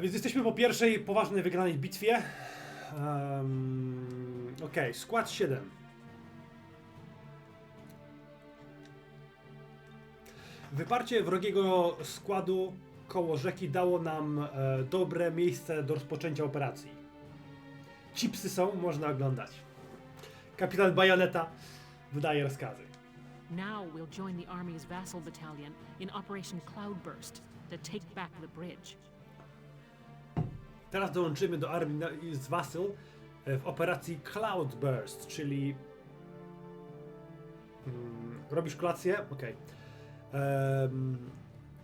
Więc jesteśmy po pierwszej poważnej wygranej bitwie. Um, Okej, skład 7. Wyparcie wrogiego składu koło rzeki dało nam e, dobre miejsce do rozpoczęcia operacji. Chipsy są, można oglądać. Kapitan Bajoneta wydaje rozkazy. Now we'll join the Army's vassal battalion in Operation Cloudburst to take back the bridge. Teraz dołączymy do armii z Vassal e, w operacji Cloudburst, czyli. Mm, robisz kolację? Okej. Em,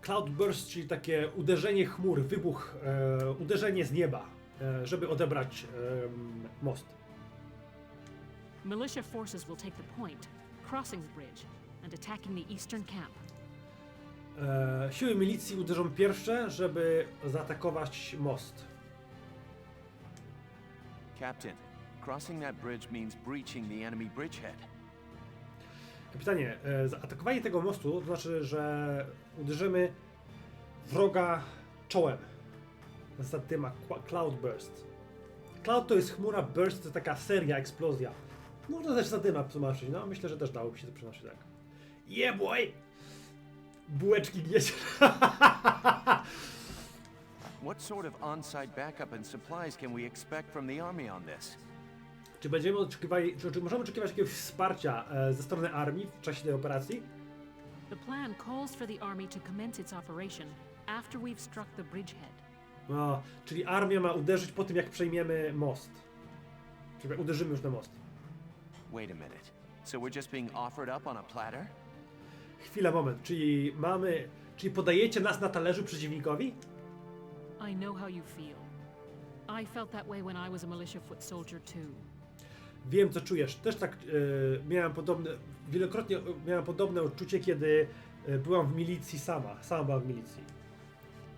Cloudburst, czyli takie uderzenie chmur, wybuch, e, uderzenie z nieba, e, żeby odebrać em, most. Militia forces will take the point, crossing the bridge and attacking the eastern camp. E, siły milicji uderzą pierwsze, żeby zaatakować most. Captain, crossing that bridge means breaching the enemy bridgehead. Kapitanie, e, zaatakowanie tego mostu to znaczy, że uderzymy wroga czołem. Zasadzie tym ma Cloudburst. Cloud to jest chmura, burst to taka seria, eksplozja. Można też zadyma tłumaczyć, no myślę, że też dałoby się to przenosić tak. Yeah! Bułeczki gdzieś. What sort of on-site backup and supplies can we expect from the army on this? czy będziemy oczekiwali, czy, czy możemy oczekiwać jakiegoś wsparcia e, ze strony armii w czasie tej operacji? The plan calls for the Army to commence its operation after we've struck the bridgehead. No, czyli armia ma uderzyć po tym, jak przejmiemy most. Czyli jak uderzymy już na most. Wait a minute. So we're just being offered up on a platter? Chwila, moment. Czyli mamy. Czyli podajecie nas na talerzu przeciwnikowi? I know how you feel. I felt that way when I was a militia foot soldier too. Wiem, co czujesz. Też tak e, miałem podobne. Wielokrotnie e, miałem podobne odczucie, kiedy e, byłam w milicji sama. Sama byłam w milicji.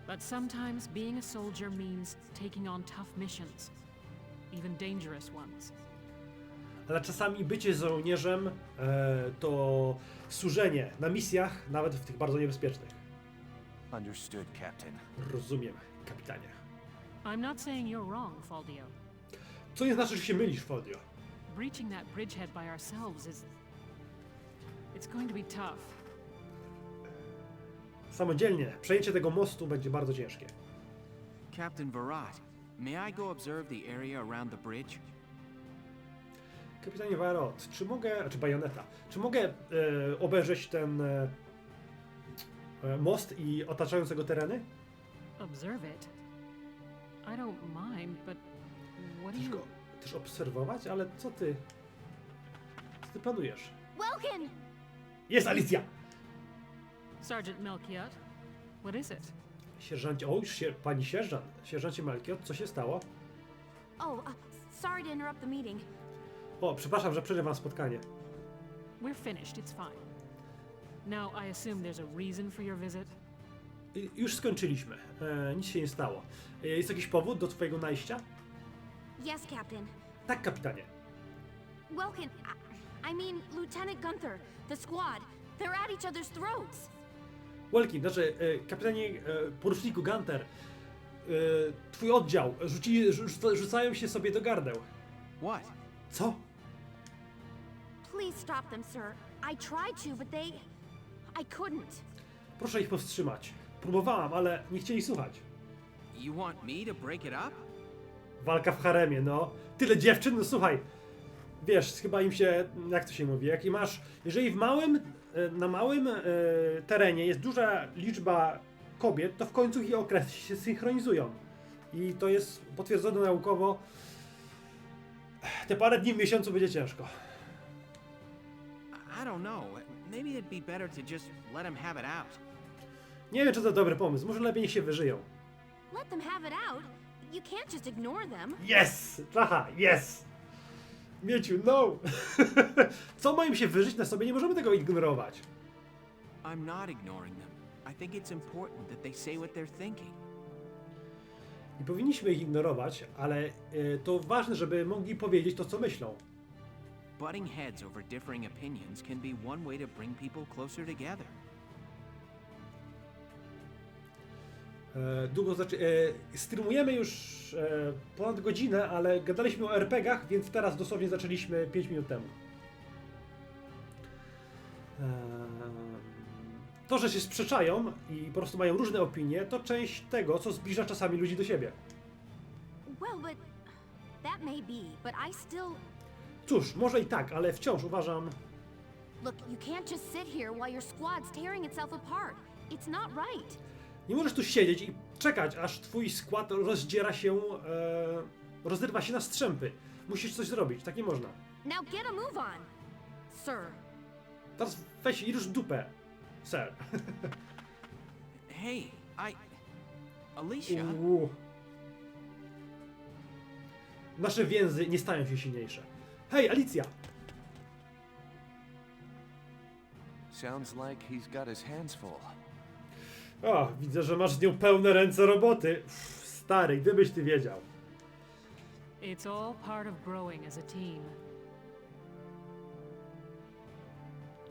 But sometimes being a soldier means taking on tough missions, even dangerous ones. Ale czasami bycie żołnierzem to służenie na misjach, nawet w tych bardzo niebezpiecznych. Understood, Captain. Rozumiem, kapitanie. I'm not saying you're wrong, Faldio. Co nie znaczy, że się mylisz, Foldio. Breaching that bridgehead by ourselves is. It's going to be tough. Samodzielnie przejęcie tego mostu będzie bardzo ciężkie. Captain Virat, may I go observe the area around the bridge? Kapitanie Varot, czy mogę, czy Bajoneta, czy mogę e, obejrzeć ten e, most i otaczające go tereny? Observe it. I don't mind, but what do Chcesz you. go też obserwować? Ale co ty? Co ty planujesz? Welkin! Jest Alicja! Sergeant Melchiot? What is it? Sierżancie, o już się, pani sierżant, sierżancie Malkiot, co się stało? Oh, uh, sorry to interrupt the meeting. O, przepraszam, że przerywam spotkanie. We're finished, it's fine. Now, I assume there's a reason for your visit? I- Już skończyliśmy, e, nic się nie stało. E, jest jakiś powód do twojego najścia? Yes, Captain. Tak, kapitanie. Welkin, I, I mean, Lieutenant Gunther, the squad, they're at each other's throats. Welkin, znaczy, e, kapitanie, e, poruczniku Gunter, e, twój oddział, rzuci, rzuca, rzucają się sobie do gardeł. What? Co? Please stop them, sir. I tried to, but they. I couldn't. Proszę ich powstrzymać. Próbowałam, ale nie chcieli słuchać. You want me to break it up? Walka w haremie, no. Tyle dziewczyn, no słuchaj. Wiesz, chyba im się, jak to się mówi, jak i masz, jeżeli w małym, e, na małym e, terenie jest duża liczba kobiet, to w końcu ich okresy się synchronizują. I to jest potwierdzone naukowo. Te parę dni w miesiącu będzie ciężko. I I don't know. Maybe it'd be better to just let him have it out. Nie wiem, czy to dobry pomysł. Może lepiej niech się wyżyją. Let them have it out. You can't just ignore them. Yes! Czacha, yes! Mieciu, no! Co mają się wyżyć na sobie? Nie możemy tego ignorować. I'm not ignoring them. I think it's important that they say what they're thinking. Nie powinniśmy ich ignorować, ale e, to ważne, żeby mogli powiedzieć to, co myślą. Butting heads over differing opinions can be one way to bring people closer together. E, długo znaczy. E, streamujemy już e, ponad godzinę, ale gadaliśmy o RPGach, więc teraz dosłownie zaczęliśmy 5 minut temu. Eee, To, że się sprzeczają i po prostu mają różne opinie, to część tego, co zbliża czasami ludzi do siebie. Well, but that may be, but I still Cóż, może i tak, ale wciąż uważam, look. You can't just sit here while your squad's tearing itself apart. It's not right. nie możesz tu siedzieć i czekać, aż twój skład rozdziera się, e, rozrywa się na strzępy. Musisz coś zrobić, tak nie można. Now get a move on, sir. Teraz weź i rusz dupę, sir. Hey, I. Alicia. Uuu. Nasze więzy nie stają się silniejsze. Hej, Alicja! Sounds like he's got his hands full. O, widzę, że masz z nią pełne ręce roboty. Uff, stary, gdybyś ty wiedział. It's all part of growing as a team.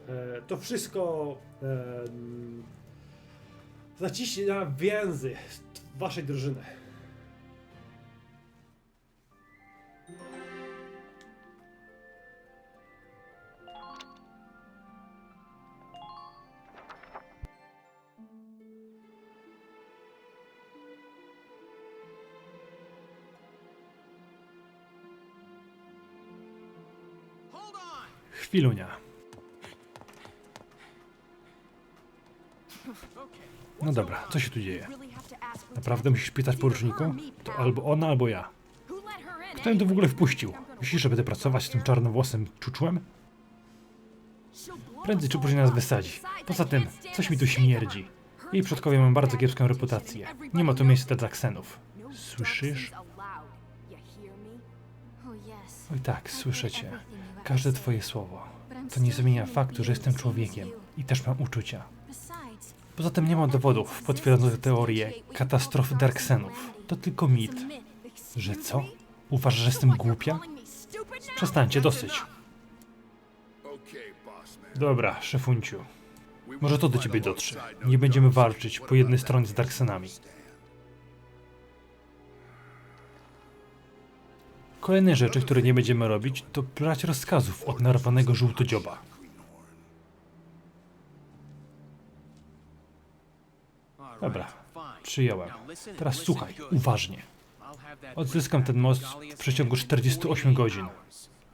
E, to wszystko e, m, zacieśnia więzy waszej drużyny. Chwilunia. No dobra, co się tu dzieje? Naprawdę musisz pytać poruczniku? To albo ona, albo ja. Kto ją tu w ogóle wpuścił? Myślisz, że będę pracować z tym czarnowłosym czuczłem? Prędzej czy później nas wysadzi. Poza tym, coś mi tu śmierdzi. Jej przodkowie mają bardzo kiepską reputację. Nie ma tu miejsca dla Zaksenów. Słyszysz? Oj tak, słyszę cię. Każde twoje słowo. To nie zmienia faktu, że jestem człowiekiem i też mam uczucia. Poza tym nie ma dowodów potwierdzających teorię katastrofy Darksenów. To tylko mit. Że co? Uważasz, że jestem głupia? Przestańcie, dosyć. Dobra, szefunciu. Może to do ciebie dotrze. Nie będziemy walczyć po jednej stronie z Darksenami. Kolejne rzeczy, które nie będziemy robić, to brać rozkazów od narwanego żółtodzioba. Dobra, przyjąłem. Teraz słuchaj, uważnie. Odzyskam ten most w przeciągu 48 godzin.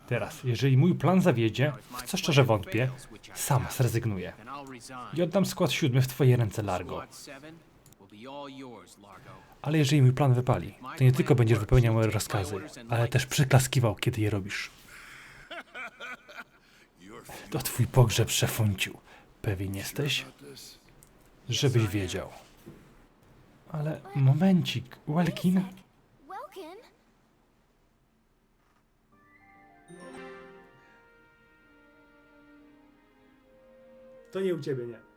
Teraz, jeżeli mój plan zawiedzie, w co szczerze wątpię, sam zrezygnuję. I oddam skład siódmy w twoje ręce, Largo. Squad 7 will be all yours, Largo. Ale jeżeli mój plan wypali, to nie tylko będziesz wypełniał moje rozkazy, ale też przyklaskiwał, kiedy je robisz. To twój pogrzeb, szefunciu. Pewien jesteś? Żebyś wiedział. Ale momencik? Welkin? To nie u ciebie, nie.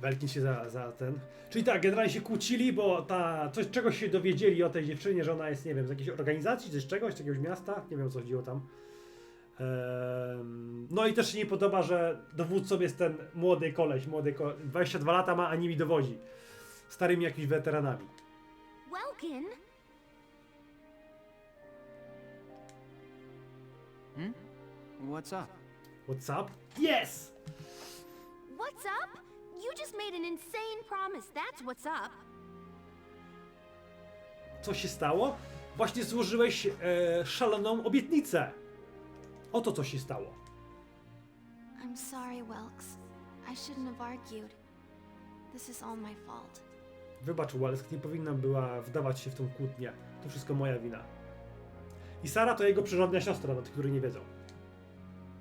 Welkin się za, za ten. Czyli tak, generalnie się kłócili, bo ta. Coś, czegoś się dowiedzieli o tej dziewczynie, że ona jest, nie wiem, z jakiejś organizacji, czy z czegoś, z jakiegoś miasta. Nie wiem o co chodziło tam. Em, no i też się nie podoba, że dowódcą jest ten młody koleś, młody ko 22 lata ma, a nimi dowodzi. Starymi jakimiś weteranami. Welkin? What's up? What's up? Yes! What's up? You just made an insane promise. That's what's up. Co się stało? Właśnie złożyłeś e, szaloną obietnicę. Oto co się stało. I'm sorry, Welks. I shouldn't have argued. This is all my fault. Wybacz, Welsk, nie powinna była wdawać się w tą kłótnię. To wszystko moja wina. I Sara to jego przyrodnia siostra, dla tych, którzy nie wiedzą.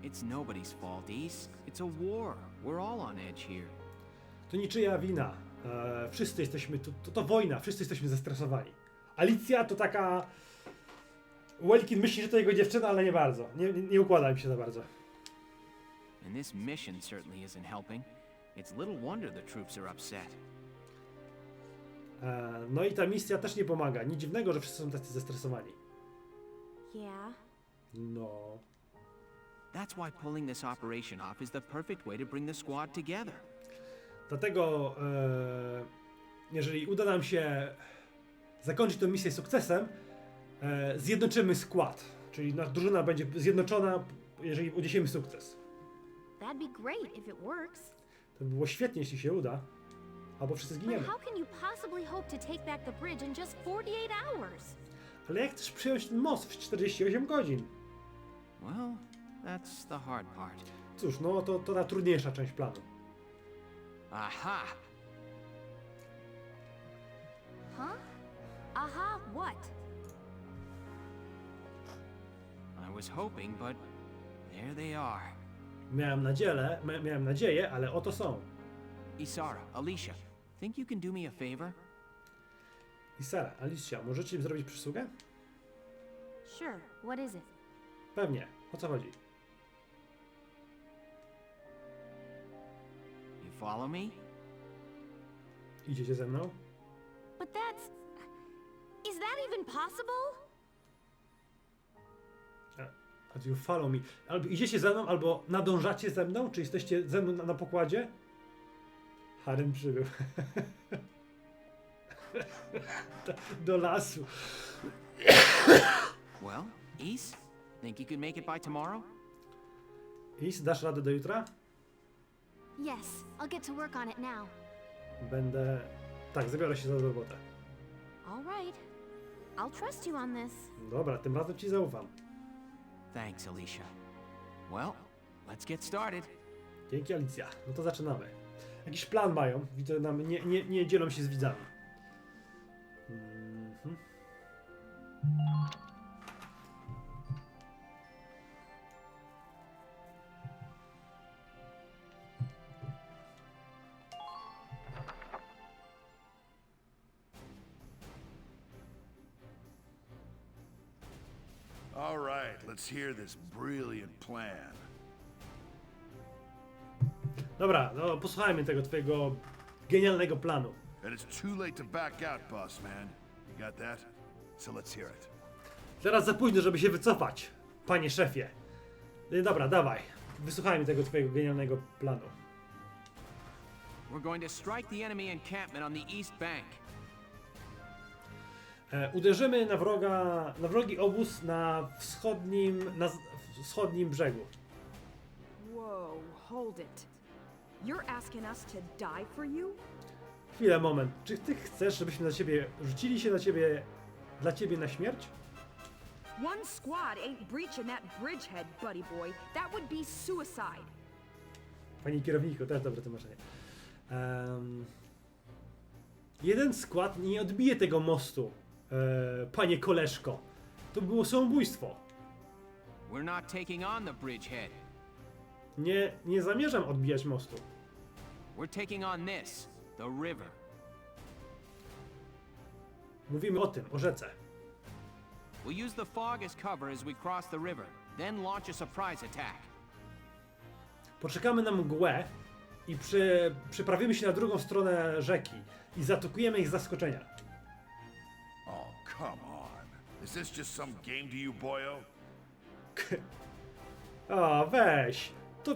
It's nobody's fault, Ace. It's a war. We're all on edge here. To niczyja wina. E, wszyscy jesteśmy, to, to, to wojna, wszyscy jesteśmy zestresowani. Alicja to taka... Welkin myśli, że to jego dziewczyna, ale nie bardzo. Nie, nie, nie układa mi się za bardzo. And this mission certainly isn't helping. It's little wonder the troops are upset. E, no i ta misja też nie pomaga. Nic dziwnego, że wszyscy są tacy zestresowani. Yeah. No... That's why pulling this operation off is the perfect way to bring the squad together. Dlatego, e, jeżeli uda nam się zakończyć tę misję sukcesem, e, zjednoczymy skład. Czyli nasza drużyna będzie zjednoczona, jeżeli odniesiemy sukces. That'd be great if it works. To by było świetnie, jeśli się uda. Albo wszyscy zginiemy. how can you possibly hope to take back the bridge in just 48 hours? Ale jak chcesz przyjąć ten most w 48 godzin? Well, that's the hard part. Cóż, no to, to ta trudniejsza część planu. Aha! Huh? Aha, what? I was hoping, but there they are. Miałem nadzieję, mia- miałem nadzieję, ale oto są. Isara, Alicia, think you can do me a favor? I Sara, Alicia, możecie mi zrobić przysługę? Sure, what is it? Pewnie. O co chodzi? Follow me? Idziecie ze mną? But that's. Is that even possible? A you follow me. Albo idziecie ze mną, albo nadążacie ze mną? Czy jesteście ze mną na, na pokładzie? Harem przybył. do, do lasu. Well, Is, think you could make it by tomorrow? Is, dasz radę do jutra? Yes, I'll get to work on it now. Będę... Tak, zabiorę się za robotę. All right. I'll trust you on this. Dobra, tym razem ci zaufam. Thanks, Alicia. Well, let's get started. Dzięki Alicja. No to zaczynamy. Jakiś plan mają. Widzę, nam nie, nie, nie dzielą się z widzami. All right, let's hear this brilliant plan. Dobra, no posłuchajmy tego twojego genialnego planu. And it's too late to back out, boss man. You got that? So let's hear it. Teraz za późno, żeby się wycofać, panie szefie. No Dobra, dawaj. Wysłuchajmy tego twojego genialnego planu. We're going to strike the enemy encampment on the east bank. E, uderzymy na wroga, na wrogi obóz na wschodnim, na wschodnim brzegu. Whoa, hold it. You're asking us to die for you? Chwilę, moment. Czy ty chcesz, żebyśmy na ciebie rzucili się na ciebie, dla ciebie na śmierć? One squad ain't breaching that bridgehead, buddy boy. That would be suicide. Panie kierowniku, też dobre tłumaczenie. Em, jeden skład nie odbije tego mostu, e, panie koleżko. To było samobójstwo. We're not taking on the bridgehead. Nie, nie zamierzam odbijać mostu. We're taking on this, the river. Mówimy o tym, o rzece. We'll use the fog as cover as we cross the river, then launch a surprise attack. Poczekamy na mgłę i przy, przyprawimy się na drugą stronę rzeki i zaatakujemy ich z zaskoczenia. Come on. Is this just some game to you, boyo? O, weź. To,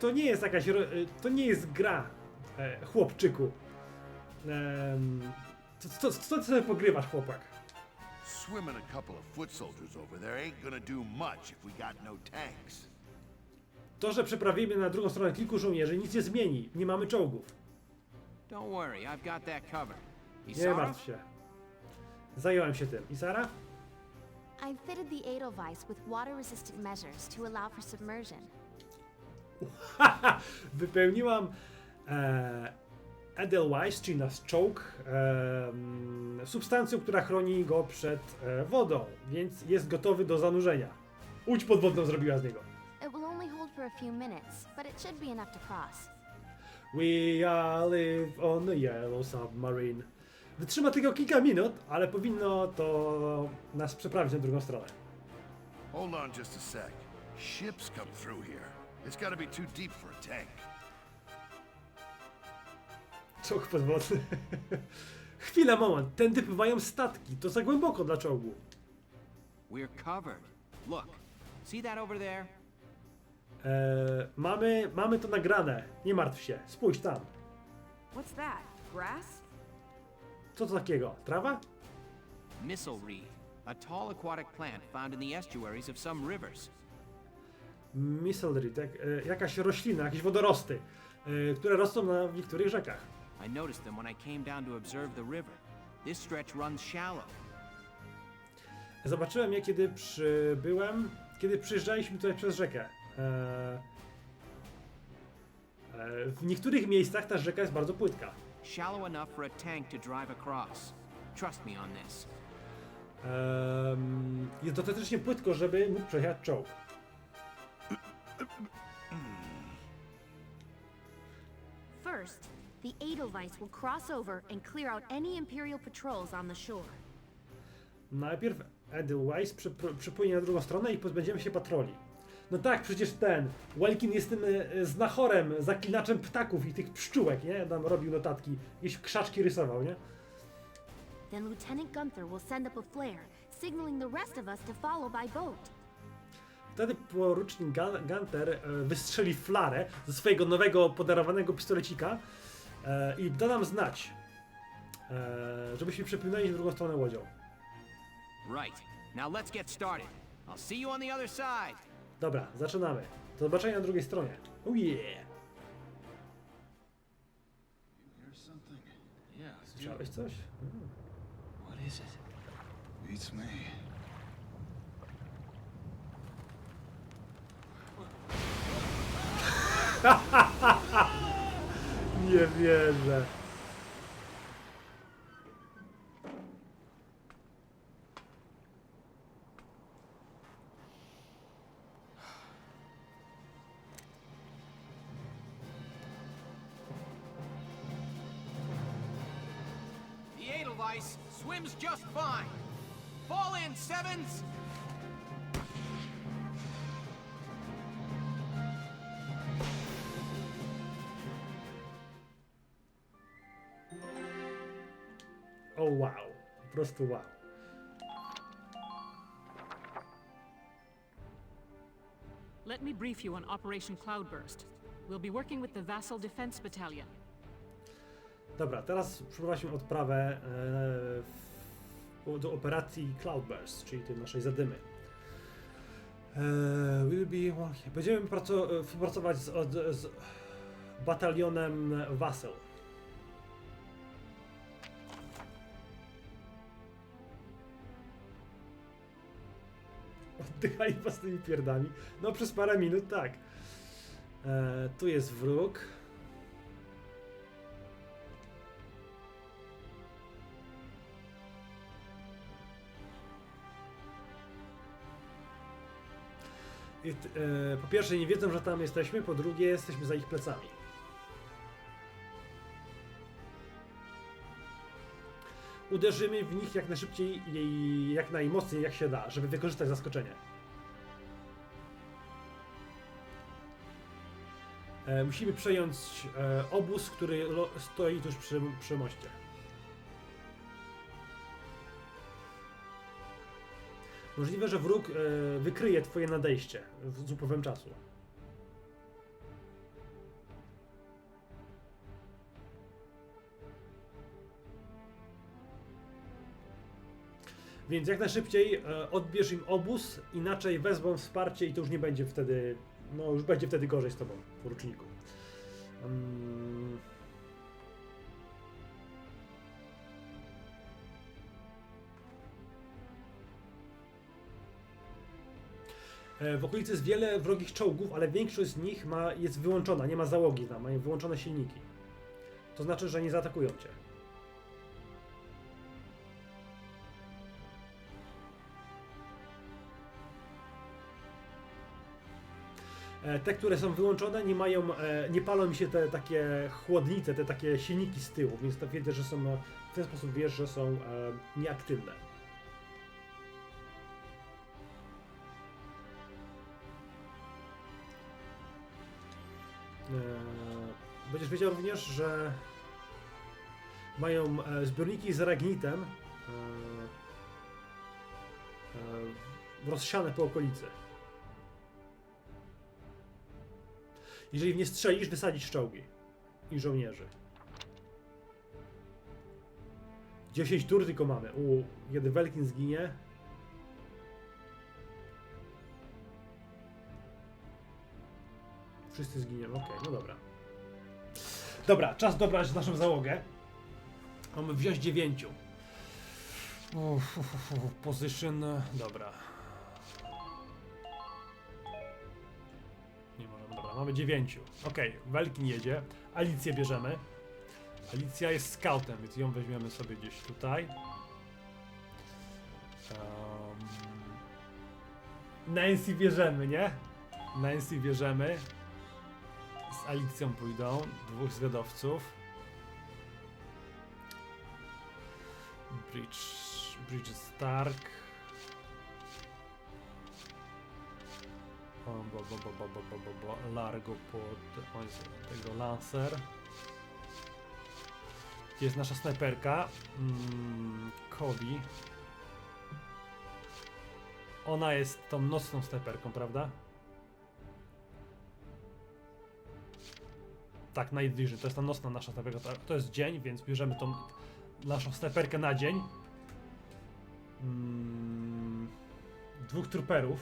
to nie jest jakaś. ro- y, To nie jest gra, e, chłopczyku. Em, co, co, co ty sobie pogrywasz, chłopak? Swimming a couple of foot soldiers over there ain't gonna do much if we got no tanks. To, że przeprawimy na drugą stronę kilku żołnierzy, nic nie zmieni. Nie mamy czołgów. Don't worry, I've got that covered. Nie Isara? martw się. Zająłem się tym. I Sara? I fitted the Edelweiss with water-resistant measures to allow for submersion. Wypełniłam e, Edelweiss, czyli nasz czołg, em, substancją, która chroni go przed e, wodą, więc jest gotowy do zanurzenia. Łódź podwodną zrobiła z niego. It will only hold for a few minutes, but it should be enough to cross. We all live on the yellow submarine. Wytrzyma tylko kilka minut, ale powinno to nas przeprawić na drugą stronę. Hold on just a sec. Ships come through here. It's gotta be too deep for a tank. Czołg podwodny. Chwila, moment. Tędy pływają statki. To za głęboko dla czołgu. We're covered. Look, see that over there? Eee, mamy, mamy to nagrane. Nie martw się. Spójrz tam. What's that? Grass? Co to takiego? Trawa? Missile reed, a tall aquatic plant found in the estuaries of some rivers. Miselry, tak? E, jakaś roślina, jakieś wodorosty, e, które rosną na w niektórych rzekach. I noticed them when I came down to observe the river. This stretch runs shallow. Zobaczyłem je, kiedy przybyłem, kiedy przyjeżdżaliśmy tutaj przez rzekę. E, e, w niektórych miejscach ta rzeka jest bardzo płytka. Shallow enough for a tank to drive across. Trust me on this. Em, jest dostatecznie płytko, żeby mógł przejechać czołg. First, the Edelweiss will cross over and clear out any Imperial patrols on the shore. Najpierw Edelweiss przypłynie na drugą stronę i pozbędziemy się patroli. No tak, przecież ten Welkin jest tym e, znachorem, zaklinaczem ptaków i tych pszczółek, nie? Tam robił notatki, jakieś krzaczki rysował, nie? Then Lieutenant Gunther will send up a flare, signaling the rest of us to follow by boat. Wtedy porucznik Gun- Gunter e, wystrzeli flarę ze swojego nowego podarowanego pistolecika e, i da nam znać, e, żebyśmy przepłynęli w drugą stronę łodzią. Right. Now let's get started. I'll see you on the other side. Dobra, zaczynamy. Do zobaczenia na drugiej stronie. Oh yeah! Słyszałeś coś? Mm. What is it? Beats me. Nie wierzę. Swims just fine. Fall in, Sevens! O wow. Po prostu wow. Let me brief you on Operation Cloudburst. We'll be working with the Vassal Defense Battalion. Dobra, teraz przeprowadzimy odprawę e, w, do operacji Cloudburst, czyli tej naszej zadymy. E, be, będziemy praco- współpracować z, od, z batalionem Vassal. Oddychali własnymi pierdami. No przez parę minut tak. E, tu jest wróg. Po pierwsze nie wiedzą, że tam jesteśmy, po drugie jesteśmy za ich plecami. Uderzymy w nich jak najszybciej i jak najmocniej jak się da, żeby wykorzystać zaskoczenie. E, musimy przejąć e, obóz, który stoi tuż przy, przy moście. Możliwe, że wróg e, wykryje twoje nadejście w upływem czasu. Więc jak najszybciej e, odbierz im obóz, inaczej wezmą wsparcie i to już nie będzie wtedy, no już będzie wtedy gorzej z tobą, poruczniku. Mm. W okolicy jest wiele wrogich czołgów, ale większość z nich ma, jest wyłączona, nie ma załogi tam, mają wyłączone silniki. To znaczy, że nie zaatakują cię. E, Te, które są wyłączone, nie mają, e, nie palą mi się te takie chłodnice, te takie silniki z tyłu, więc to wiedzę, że są, e, w ten sposób wiesz, że są e, nieaktywne. E, będziesz wiedział również, że mają e, zbiorniki z ragnitem e, rozsiane po okolicy. Jeżeli nie strzelisz, wysadzisz czołgi i żołnierzy. 10 tur tylko mamy. U, kiedy Welkin zginie, Wszyscy zginiemy, okej, no dobra. Dobra, czas dobrać naszą załogę. Mamy wziąć dziewięciu. Uff, uff, uff, position, dobra. Nie możemy, dobra, mamy dziewięciu. Okej, Welkin jedzie. Alicję bierzemy. Alicja jest scoutem, więc ją weźmiemy sobie gdzieś tutaj. Um, Nancy bierzemy, nie? Nancy bierzemy. Z Alicją pójdą. Dwóch zwiadowców. Bridge, Bridge Stark. O, bo, bo, bo, bo, bo, bo, bo, bo. Largo pod o, tego Lancer. Jest nasza snajperka? Mm, Kobi. Ona jest tą nocną snajperką, prawda? Tak, Vision. To jest ta nocna nasza snajperka. To- To jest dzień, więc bierzemy tą naszą snajperkę na dzień. Mm, dwóch trooperów.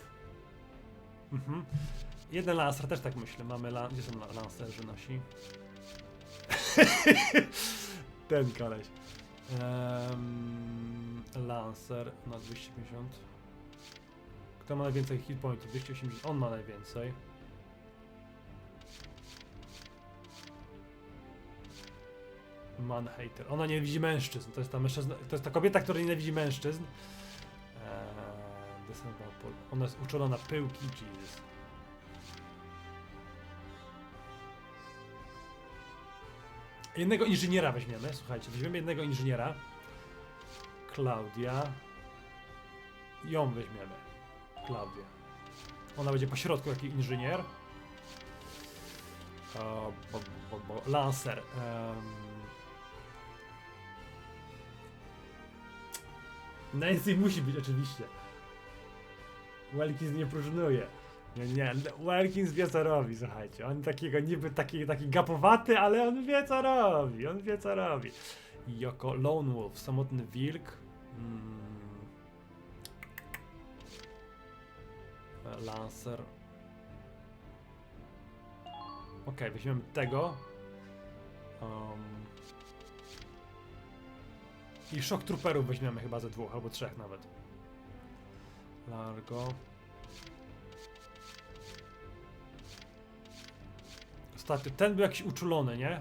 Mhm. Jeden lancer, też tak myślę. Mamy lan Gdzie są la- lancerzy nasi? Ten koleś. Um, Lancer na 250. Kto ma najwięcej hit pointów? 280. On ma najwięcej. Manhater. Ona nie widzi mężczyzn. To jest ta mężczyzna, to jest ta kobieta, która nienawidzi mężczyzn. Eee, Pol- Ona jest uczona na pyłki. Jesus. Jednego inżyniera weźmiemy. Słuchajcie, weźmiemy jednego inżyniera. Klaudia. Ją weźmiemy. Klaudia. Ona będzie po środku taki inżynier. O, bo, bo, bo, Lancer. em. Nancy musi być oczywiście. Welkins nie próżnuje. Nie, nie, Welkins wie co robi, słuchajcie. On takiego niby taki, taki gapowaty, ale on wie co robi. On wie co robi. Jako Lone Wolf, samotny wilk. Mm. Lancer. Okej, weźmiemy tego. Um. I Shock Trooperów weźmiemy chyba ze dwóch albo trzech nawet. Largo. Ostatnio, ten był jakiś uczulony, nie?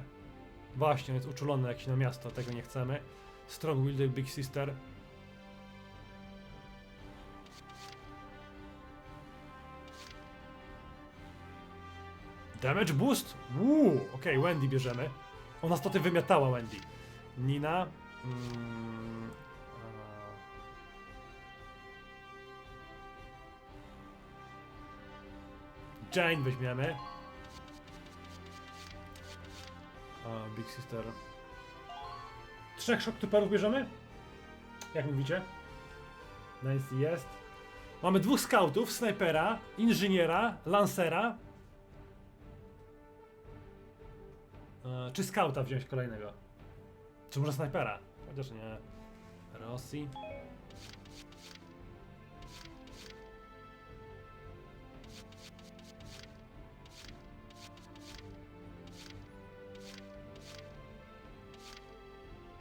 Właśnie, on jest uczulony jakiś na miasto, tego nie chcemy. Strong Willed Big Sister. Damage boost? Uuu, okej, Wendy bierzemy. Ona staty wymiatała Wendy. Nina. Mm, a... Jane weźmiemy. A, Big Sister. Trzech shocktrooperów bierzemy? Jak mówicie? Nice jest. Mamy dwóch scoutów, snajpera, inżyniera, lancera. E, czy skauta wziąć kolejnego? Czy może snajpera? Chociaż nie. Rosji.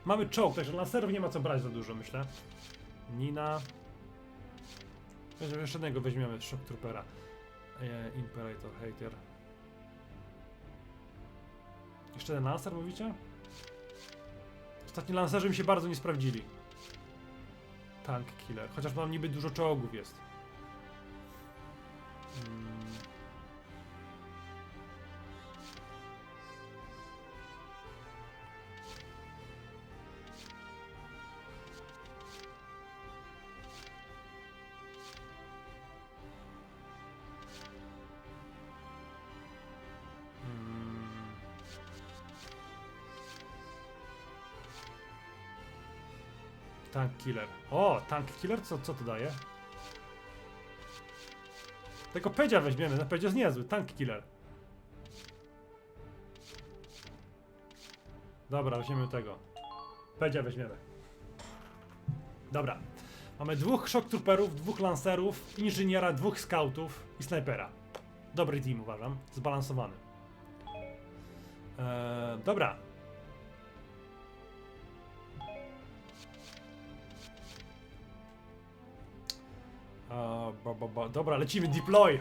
Mamy czołg, także lancerów nie ma co brać za dużo, myślę. Nina. Weźmiemy Jeszcze jednego weźmiemy, Shock Troopera. E, Imperator, Hater. Jeszcze ten lancer mówicie? Ostatni lancerzy mi się bardzo nie sprawdzili. Tank killer. Chociaż mam niby dużo czołgów jest. Mm. Killer. O, tank killer? Co, co to daje? Tego Pedzia weźmiemy, na Pedzio jest niezły. Tank killer. Dobra, weźmiemy tego. Pedzia weźmiemy. Dobra. Mamy dwóch shock trooperów, dwóch lancerów, inżyniera, dwóch scoutów i snajpera. Dobry team uważam, zbalansowany. Eee, dobra. Ba, ba, ba. Dobra, lecimy, deploy!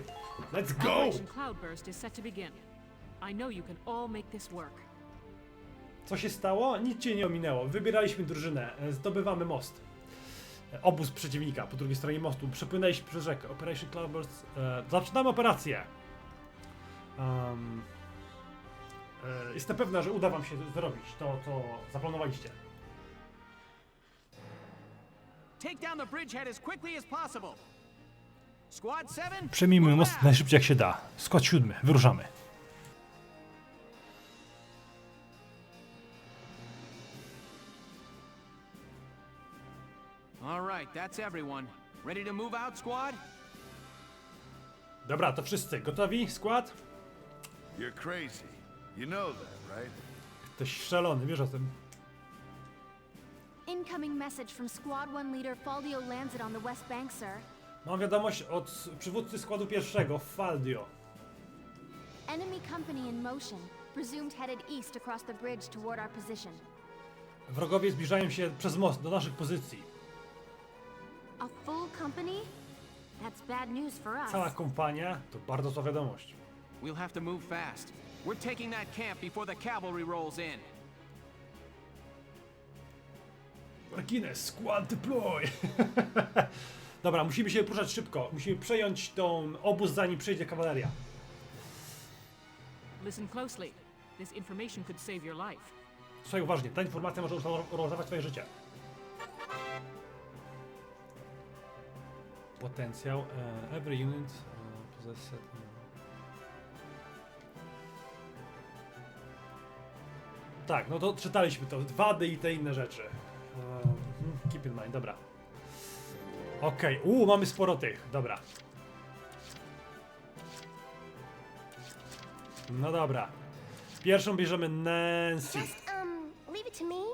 Let's go! Operation Cloudburst is set to begin. I know you can all make this work. Co się stało? Nic cię nie ominęło. Wybieraliśmy drużynę, e, zdobywamy most. E, Obóz przeciwnika po drugiej stronie mostu. Przepłynęliśmy przez rzekę. Operation Cloudburst. E, zaczynamy operację. E, jestem pewna, że uda wam się zrobić to, co zaplanowaliście. Take down the bridgehead as quickly as possible. Squad 7? Przejmijmy most najszybciej jak się da. Skład siódmy, wyruszamy. Dobra, to wszyscy. Gotowi? Skład? You're crazy. You know that, right? Jesteś szalony, wiesz o tym. Incoming message from Squad 1 leader Faldio Lancet on the West Bank, sir. Mam wiadomość od przywódcy składu pierwszego, Faldio. Enemy company in motion. Presumed headed east across the bridge toward our position. Wrogowie zbliżają się przez most do naszych pozycji. A full company? That's bad news for us. Cała kompania to bardzo zła wiadomość. We'll have to move fast. We're taking that camp before the cavalry rolls in. Martinez, squad deploy! Dobra, musimy się poruszać szybko. Musimy przejąć tą obóz, zanim przyjdzie kawaleria. Listen closely. This information could save your life. Słuchaj uważnie, ta informacja może uratować twoje życie. Potencjał. e, every unit e, possess set- Tak, no to czytaliśmy to. Wady i te inne rzeczy. E, mhm, keep in mind, dobra. Okej, okay. uuu, mamy sporo tych, dobra. No dobra. Pierwszą bierzemy Nancy. Just, um, leave it to me.